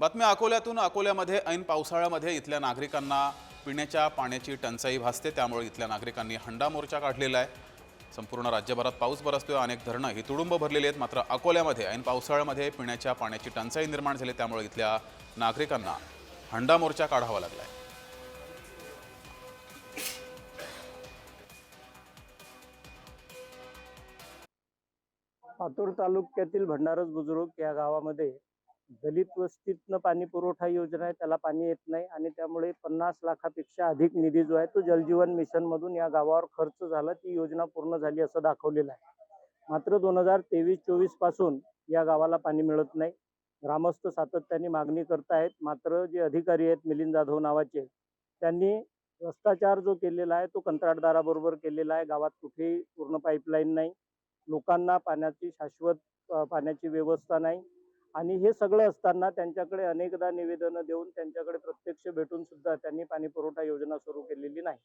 बातम्या अकोल्यातून अकोल्यामध्ये ऐन पावसाळ्यामध्ये इथल्या नागरिकांना पिण्याच्या पाण्याची टंचाई भासते त्यामुळे इथल्या नागरिकांनी हंडा मोर्चा काढलेला आहे. संपूर्ण राज्यभरात पाऊस बरसतोय अनेक धरणं ही तुडुंब भरलेली आहेत. मात्र अकोल्यामध्ये ऐन पावसाळ्यामध्ये पिण्याच्या पाण्याची टंचाई निर्माण झाली त्यामुळे इथल्या नागरिकांना हंडा मोर्चा काढावा लागला आहे पातूर तालुक्यातील भंडारस बुजुर्ग या गावामध्ये दलित वस्तीतनं पाणी पुरवठा योजना आहे त्याला पाणी येत नाही आणि त्यामुळे पन्नास लाखापेक्षा अधिक निधी जो आहे तो जलजीवन मिशनमधून या गावावर खर्च झाला. ती योजना पूर्ण झाली असं दाखवलेलं आहे. मात्र दोन हजार तेवीस चोवीसपासून या गावाला पाणी मिळत नाही. ग्रामस्थ सातत्याने मागणी करतायत. मात्र जे अधिकारी आहेत मिलिंद जाधव नावाचे त्यांनी भ्रष्टाचार जो केलेला आहे तो कंत्राटदाराबरोबर केलेला आहे. गावात कुठेही पूर्ण पाईपलाईन नाही. लोकांना पाण्याची शाश्वत पाण्याची व्यवस्था नाही. आणि हे सगळं असताना त्यांच्याकडे अनेकदा निवेदनं देऊन त्यांच्याकडे प्रत्यक्ष भेटून सुद्धा त्यांनी पाणी पुरवठा योजना सुरू केलेली नाही.